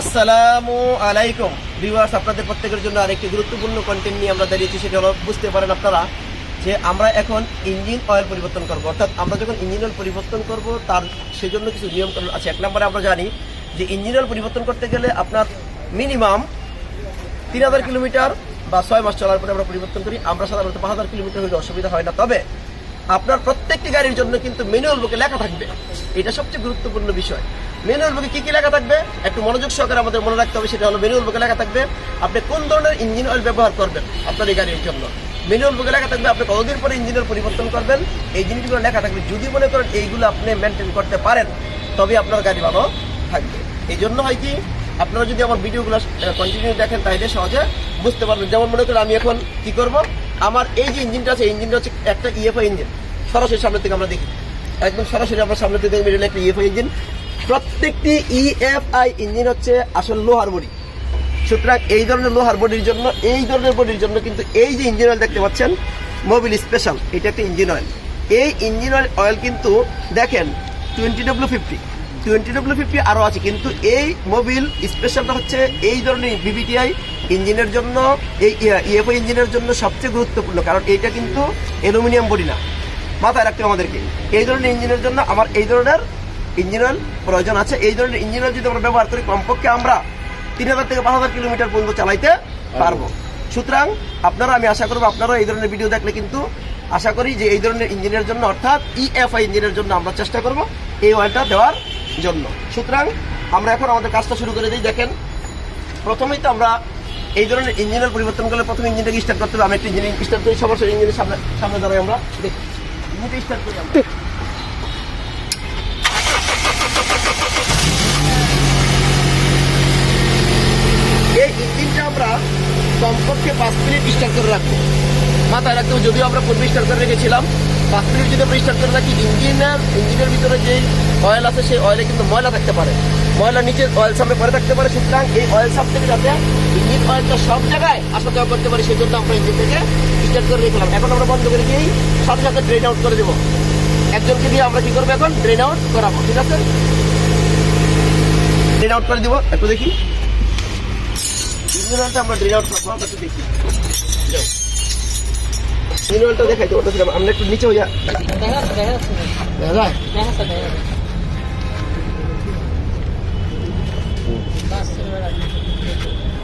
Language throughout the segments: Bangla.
আসসালামু আলাইকুম। ভিউয়ার্স আপনাদের প্রত্যেকের জন্য আরেকটি গুরুত্বপূর্ণ কন্টেন্ট নিয়ে আমরা দাঁড়িয়েছি, সেটা হলো, বুঝতে পারেন আপনারা যে আমরা এখন ইঞ্জিন অয়েল পরিবর্তন করব। অর্থাৎ আমরা যখন ইঞ্জিন অয়েল পরিবর্তন করব, তার সেজন্য কিছু নিয়মকানুন আছে। এক নম্বরে আমরা জানি যে ইঞ্জিন অয়েল পরিবর্তন করতে গেলে আপনার মিনিমাম তিন হাজার কিলোমিটার বা ছয় মাস চলার পরে আমরা পরিবর্তন করি। আমরা সাধারণত পাঁচ হাজার কিলোমিটার হলে অসুবিধা হয় না। তবে আপনার প্রত্যেকটি গাড়ির জন্য কিন্তু ম্যানুয়াল বুকে লেখা থাকবে। এটা সবচেয়ে গুরুত্বপূর্ণ বিষয়। ম্যানুয়াল বুকে কি কি লেখা থাকবে? একটু মনোযোগ সহকারে আমাদের মনে রাখতে হবে, সেটা হলো ম্যানুয়াল বুকে লেখা থাকবে, আপনি কোন ধরনের ইঞ্জিন অয়েল ব্যবহার করবেন? আপনার এই গাড়ির জন্য। ম্যানুয়াল বুকে লেখা থাকবে, আপনি কতদিন পরে ইঞ্জিনের পরিবর্তন করবেন? এই জিনিসগুলো লেখা থাকবে। যদি মনে করেন এইগুলো আপনি মেনটেন করতে পারেন, তবে আপনার গাড়ি ভালো থাকবে। এই জন্য হয় কি, আপনারা যদি আমার ভিডিওগুলো কন্টিনিউ দেখেন, তাহলে সহজে বুঝতে পারবেন। যেমন মনে করেন আমি এখন কি করব? আমার এই যে ইঞ্জিনটা আছে ইঞ্জিনটা হচ্ছে একটা ইএফআই ইঞ্জিন সরাসরি সামনে থেকে আমরা দেখি। একদম সরাসরি আমরা সামনে থেকে দেখি এটা একটা ইএফআই ইঞ্জিন প্রত্যেকটি ইএফআই ইঞ্জিন হচ্ছে আসল লোহার বডি সুতরাং এই ধরনের লোহার বডির জন্য, এই ধরনের বডির জন্য কিন্তু এই যে ইঞ্জিন অয়েল দেখতে পাচ্ছেন মোবিল স্পেশাল এটা একটা ইঞ্জিন অয়েল এই ইঞ্জিন অয়েল অয়েল কিন্তু দেখেন twenty W fifty twenty W fifty আরও আছে, কিন্তু এই মোবিল স্পেশালটা হচ্ছে এই ধরনের বিবিটিআই ইঞ্জিনের জন্য, এই ইএফও ইঞ্জিনের জন্য সবচেয়ে গুরুত্বপূর্ণ, কারণ এইটা কিন্তু অ্যালুমিনিয়াম বডি না। মাথায় রাখতে আমাদেরকে। এই ধরনের ইঞ্জিনের জন্য আমার এই ধরনের ইঞ্জিন অয়েল প্রয়োজন আছে। এই ধরনের ইঞ্জিন অয়েল যদি আমরা ব্যবহার করি কমপক্ষে আমরা তিন হাজার থেকে পাঁচ হাজার কিলোমিটার পর্যন্ত চালাইতে পারব। সুতরাং আপনারা আমি আশা করব আপনারা এই ধরনের ভিডিও দেখলে কিন্তু আশা করি যে এই ধরনের ইঞ্জিনের জন্য অর্থাৎ ইএফআই ইঞ্জিনের জন্য আমরা চেষ্টা করব এই অয়েলটা দেওয়ার জন্য। সুতরাং আমরা এখন আমাদের কাজটা শুরু করে দিই। দেখেন প্রথমেই তো আমরা এই ধরনের ইঞ্জিনের পরিবর্তন করলে প্রথমে ইঞ্জিনটাকে স্টার্ট করতে হবে। আমি একটা ইঞ্জিন স্টার্ট করি সরাসরি ইঞ্জিনের সামনে সামনে দাঁড়াই আমরা। দেখি ইঞ্জিনটা স্টার্ট করি আমরা এই ইঞ্জিনটা আমরা কমপক্ষে পাঁচ মিনিট স্টার্ট করে রাখব। মাথায় রাখতে হবে, যদিও আমরা পূর্বে স্টার্ট করে রেখেছিলাম, পাঁচ মিনিট যদি আমরা স্টার্ট করে রাখি, ইঞ্জিনের ইঞ্জিনের ভিতরে যেই অয়েল আছে, সেই অয়েলে কিন্তু ময়লা থাকতে পারে। ময়লা নিচে অয়েল সামনে পরে থাকতে পারে, সুতরাং এই অয়েল সাপ থেকে যাতে ইঞ্জিন অয়েলটা সব জায়গায় আসা যাওয়া করতে পারে সেই জন্য আমরা ইঞ্জিন থেকে স্টার্ট করে রেখেলাম এখন আমরা বন্ধ করে দিয়েই সাথে সাথে ড্রেন আউট করে দেবো। একজনকে দিয়ে আমরা কি করব এখন? ড্রেন আউট করাবো, ঠিক আছে? ড্রেন আউট করে দেবো, একটু দেখি। আমরা ড্রেন আউট করব আমরা একটু দেখি। যাও। ইঞ্জিনটা দেখাই তো ওটা আমরা একটু নিচে হইয়া দেখা দেখা যায়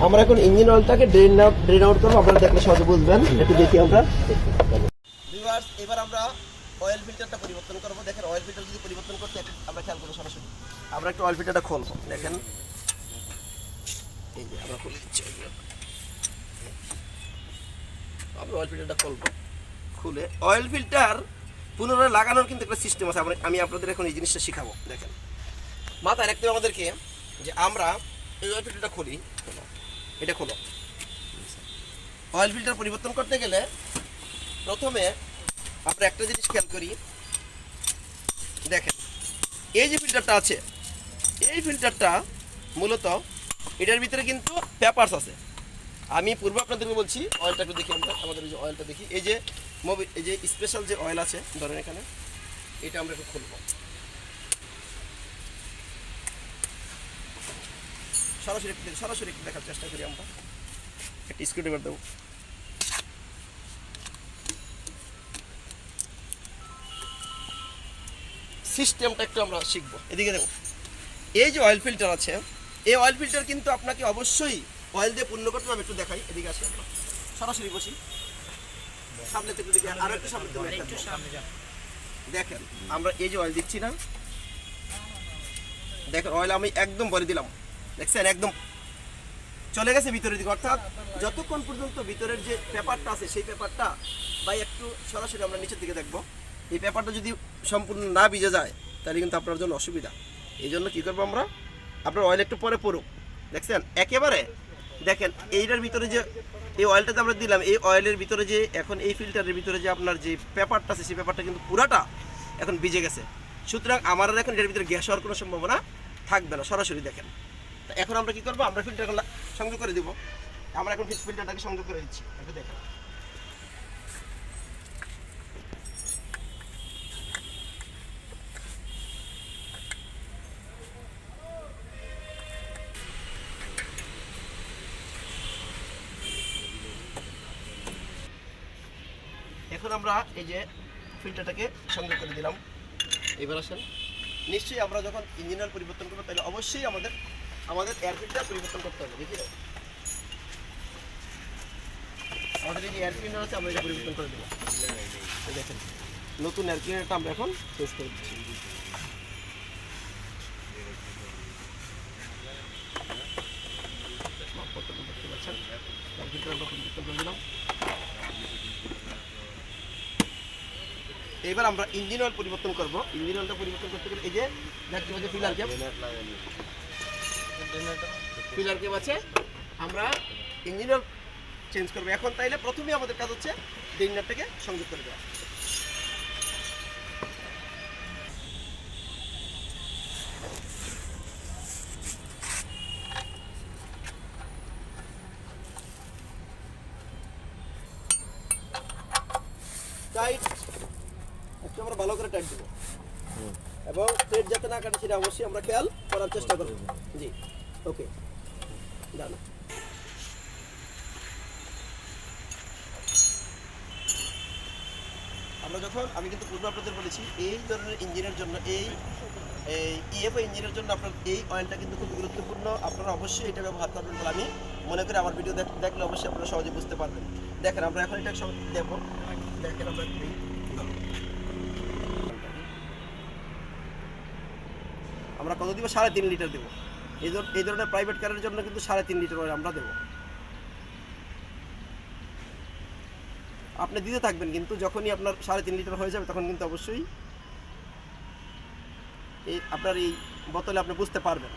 আমরা এখন ইঞ্জিন অয়েলটাকে ড্রেন আউট ড্রেন আউট করব। আপনারা দেখলে সহজে বুঝবেন। একটু দেখি আমরা। ভিউয়ার্স এবার আমরা অয়েল ফিল্টারটা পরিবর্তন করব। দেখেন অয়েল ফিল্টার যদি পরিবর্তন করতে একটু আমরা খেয়াল করব সরাসরি। আমরা একটু অয়েল ফিল্টারটা খুলবো। দেখেন। এই যে আমরা খুলে দিচ্ছি আমরা অয়েল ফিল্টারটা খুলবো। খুলে অয়েল ফিল্টার পুনরায় লাগানোর কিন্তু একটা সিস্টেম আছে। আমি আপনাদের এখন এই জিনিসটা শিখাবো। দেখেন। মাথায় রাখতে হবে আমাদেরকে যে আমরা এই অয়েল ফিল্টারটা খুলি। এটা খোলো। অয়েল ফিল্টার পরিবর্তন করতে গেলে প্রথমে আমরা একটা জিনিস খেয়াল করি। দেখেন। এই যে ফিল্টারটা আছে, এই ফিল্টারটা মূলত এটার ভিতরে কিন্তু পেপারস আছে। আমি পূর্বে আপনাদেরকে বলছি অয়েলটা একটু দেখি আমরা, আমাদের যে অয়েলটা দেখি। এই যে মোবিল এই যে স্পেশাল যে অয়েল আছে, ধরেন এখানে, এটা আমরা একটু খুলবো। সরাসরি একটু সরাসরি একটু দেখার চেষ্টা করি আমরা। একটা স্ক্রুড্রাইভার দেবো। সিস্টেমটা একটু আমরা শিখব। এদিকে দেবো এই যে অয়েল ফিল্টার আছে এই অয়েল ফিল্টার কিন্তু আপনাকে অবশ্যই অয়েল দিয়ে পূর্ণ করতে হবে। একটু দেখাই এদিকে আসি আমরা। সরাসরি বসি। সামনে থেকে দেখি আর একটু সামনে দেখেন আমরা এই যে অয়েল দিচ্ছি না। দেখেন অয়েল আমি একদম বলে দিলাম। দেখছেন? একদম চলে গেছে ভিতরের দিকে। অর্থাৎ যতক্ষণ পর্যন্ত ভিতরের যে পেপারটা আছে সেই পেপারটা বা একটু সরাসরি আমরা নিচের দিকে দেখব। এই পেপারটা যদি সম্পূর্ণ না ভিজে যায় তাহলে কিন্তু আপনার জন্য অসুবিধা। এই জন্য কী করব আমরা? আপনার অয়েল একটু পরে পড়ুক। দেখছেন? একেবারে, দেখেন, এইটার ভিতরে যে, এই অয়েলটাতে আমরা দিলাম, এই অয়েলের ভিতরে যে, এখন এই ফিল্টারের ভিতরে যে আপনার যে পেপারটা আছে, সেই পেপারটা কিন্তু পুরাটা এখন ভিজে গেছে। সুতরাং আমার এখন এটার ভিতরে গ্যাস হওয়ার কোনো সম্ভাবনা থাকবে না, সরাসরি দেখেন। এখন আমরা কি করব? আমরা ফিল্টারটা সংযোগ করে দিব। আমরা এখন ফিল্টারটাকে সংযোগ করে দিচ্ছি। একটু দেখেন। আমরা এই যে ফিল্টারটাকে সংযোগ করে দিলাম। এবার আসেন। নিশ্চয়ই আমরা যখন ইঞ্জিনিয়ার পরিবর্তন করব, তাহলে অবশ্যই আমাদের আমাদের এয়ার ফিল্টার পরিবর্তন করতে হবে, দেখি? আমাদের এই এয়ার ক্লিনার আছে, আমরা এটা পরিবর্তন করে দেবো। দেখেন, নতুন এয়ার ক্লিনারটা আমরা এখন শেষ করে দিচ্ছি মাপপত্রটা দেখতে পাচ্ছেন এয়ার ফিল্টার আমরা পরিবর্তন করে দিলাম এবার আমরা ইঞ্জিন অয়েল পরিবর্তন করব। ইঞ্জিন অয়েলটা পরিবর্তন করতে গেলে এই যে দেখতে পাচ্ছি ফিলার ক্যাপ ফিলার ক্যাপ আছে। আমরা ইঞ্জিন অয়েল চেঞ্জ করব। এখন তাইলে প্রথমেই আমাদের কাজ হচ্ছে ডেইনারটাকে সংযোগ করে দেওয়া। আমরা ভালো করে টাইট দেবো। এবং থ্রেড যাতে না কাটে সেটা অবশ্যই আমরা খেয়াল করার চেষ্টা করব। জি ওকে ডান আমরা যখন, আমি কিন্তু পূর্ব আপনাদের বলেছি, এই ধরনের ইঞ্জিনের জন্য, এই এই ইএফও ইঞ্জিনের জন্য আপনার এই অয়েলটা কিন্তু খুব গুরুত্বপূর্ণ। আপনারা অবশ্যই এটা ব্যবহার করবেন বলে আমি মনে করি আমার ভিডিও দেখলে অবশ্যই আপনারা সহজে বুঝতে পারবেন। দেখেন, আমরা এখন এটা দেখব দেখেন, আমরা একটু দিই। আমরা কত দিব? সাড়ে তিন লিটার দেবো। এই ধর এই ধরনের প্রাইভেট কারের জন্য কিন্তু সাড়ে তিন লিটার oil আমরা দেবো। আপনি দিতে থাকবেন, কিন্তু যখনই আপনার সাড়ে তিন লিটার হয়ে যাবে, তখন কিন্তু অবশ্যই এই আপনার এই বোতলে আপনি বুঝতে পারবেন।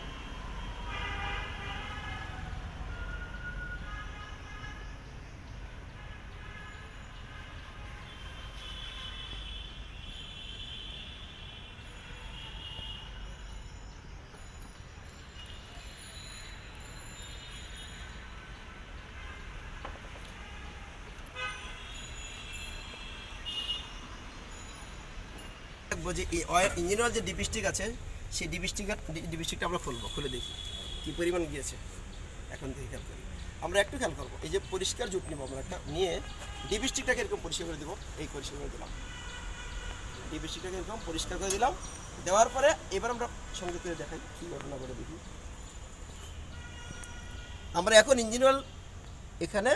দেখব যে ইঞ্জিন অয়েল যে ডিপিস্টিক আছে, সেই ডিপিস্টিক ডিপিস্টিকটা আমরা খুলবো, খুলে দেখি, কী পরিমাণ গিয়েছে, এখন থেকে খেয়াল করি। আমরা একটু খেয়াল করব, এই যে পরিষ্কার জুট নেব আমরা একটা, নিয়ে ডিপিস্টিকটাকে এরকম পরিষ্কার করে দেবো, এই পরিষ্কার করে দিলাম। ডিপিস্টিকটাকে এরকম পরিষ্কার করে দিলাম, দেওয়ার পরে এবার আমরা সংযোগ করে দেখাই, কী ঘটনা করে দেখি। আমরা এখন ইঞ্জিন অয়েল এখানে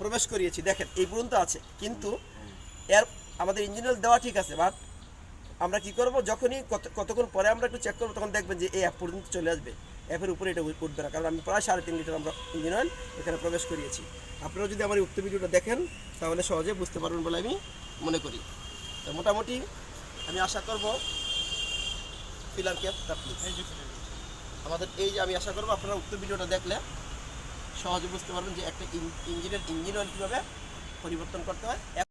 প্রবেশ করিয়েছি, দেখেন, এই পর্যন্ত আছে, কিন্তু এর, আমাদের ইঞ্জিন অয়েল দেওয়া ঠিক আছে বাট আমরা কি করব? যখনই কত কতক্ষণ পরে আমরা একটু চেক করব তখন দেখবেন যে এই অ্যাপ পর্যন্ত চলে আসবে। অ্যাপের উপরে এটা উঠ- উঠবে না। কারণ আমি প্রায় সাড়ে তিন লিটার আমরা ইঞ্জিন অয়েল এখানে প্রবেশ করিয়েছি। আপনারা যদি আমার উক্ত ভিডিওটা দেখেন তাহলে সহজে বুঝতে পারবেন বলে আমি মনে করি। তো মোটামুটি আমি আশা করব ফিলার ক্যাপ আমাদের এই যে আমি আশা করব আপনারা উক্ত ভিডিওটা দেখলে সহজে বুঝতে পারবেন যে একটা ইঞ্জিনের ইঞ্জিন অয়েল কীভাবে পরিবর্তন করতে হয়।